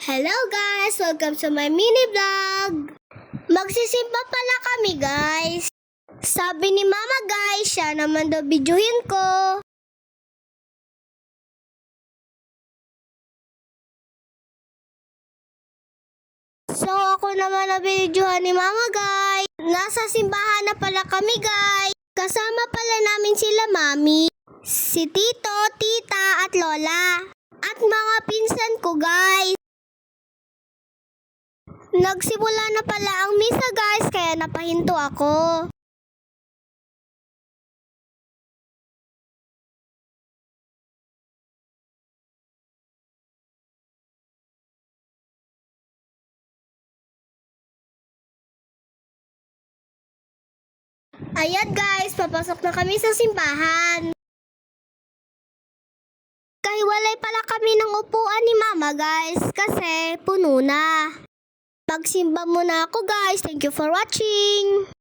Hello guys! Welcome to my mini vlog! Magsisimba pala kami guys! Sabi ni mama guys, siya naman daw videohin ko. So ako naman na videohan ni mama guys. Nasa simbahan na pala kami guys. Kasama pala namin sila mami, si tito, tita at lola. At mga pinsan ko guys. Nagsimula na pala ang misa guys kaya napahinto ako. Ayan guys, papasok na kami sa simbahan. Kahiwalay pala kami ng upuan ni mama guys kasi puno na. Magsimba muna ako guys. Thank you for watching.